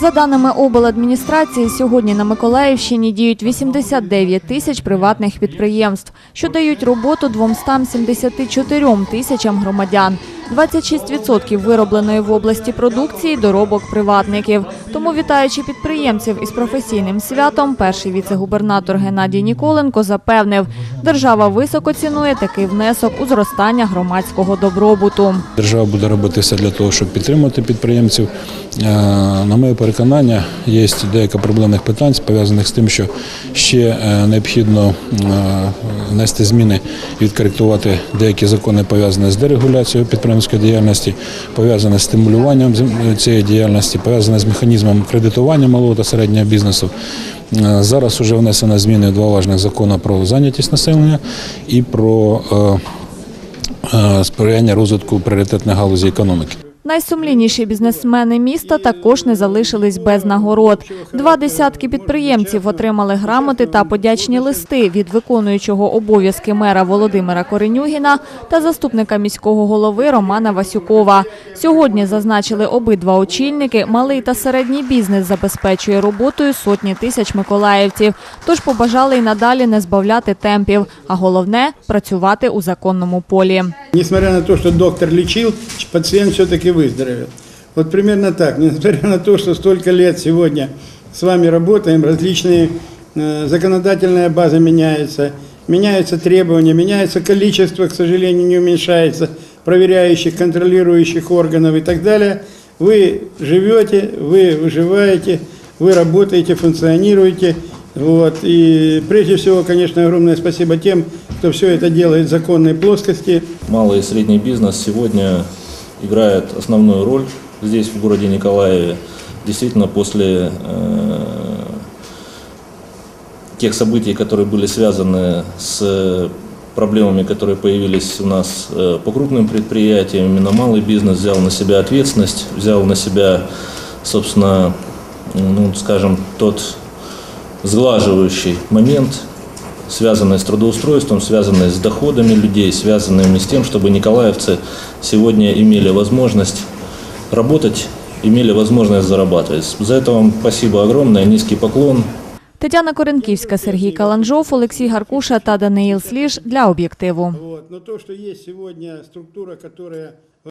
За даними обладміністрації, сьогодні на Миколаївщині діють 89 тисяч приватних підприємств, що дають роботу 274 тисячам громадян. 26% виробленої в області продукції – доробок приватників. Тому, вітаючи підприємців із професійним святом, перший віце-губернатор Геннадій Ніколенко запевнив, держава високо цінує такий внесок у зростання громадського добробуту. Держава буде робити все для того, щоб підтримати підприємців. Е, На моє переконання, є деяка проблемних питань, пов'язаних з тим, що ще е, необхідно е, внести зміни відкоректувати деякі закони, пов'язані з дерегуляцією підприємської діяльності, пов'язані з стимулюванням цієї діяльності, пов'язані з механізмом кредитування малого та середнього бізнесу. Е, Зараз вже внесено зміни до важних закони про зайнятість населення і про е, е, сприяння розвитку пріоритетних галузі економіки. Найсумлінніші бізнесмени міста також не залишились без нагород. Два десятки підприємців отримали грамоти та подячні листи від виконуючого обов'язки мера Володимира Коренюгіна та заступника міського голови Романа Васюкова. Сьогодні зазначили обидва очільники. Малий та середній бізнес забезпечує роботою сотні тисяч миколаївців. Тож побажали й надалі не збавляти темпів, а головне працювати у законному полі. Несмотря на то, что доктор лечил, пациент все-таки выздоровел. Вот примерно так. Несмотря на то, что столько лет сегодня с вами работаем, различные э, законодательная база меняется, меняются требования, меняется количество, к сожалению, не уменьшается, проверяющих, контролирующих органов и так далее. Вы живете, вы выживаете, вы работаете, функционируете. Вот. И прежде всего, конечно, огромное спасибо тем, кто все это делает в законной плоскости. Малый и средний бизнес сегодня играет основную роль здесь, в городе Николаеве. Действительно, после э, тех событий, которые были связаны с проблемами, которые появились у нас э, по крупным предприятиям, именно малый бизнес взял на себя ответственность, взял на себя, собственно, ну, скажем, тот сглаживающий момент, связанные с трудоустройством, связанные с доходами людей, связанными с тем, чтобы николаевцы сегодня имели возможность работать, имели возможность зарабатывать. За это вам спасибо огромное, низкий поклон. Тетяна Коренківська, Сергій Каланжов, Олексій Гаркуша та Даниїл Сліж для об'єктиву.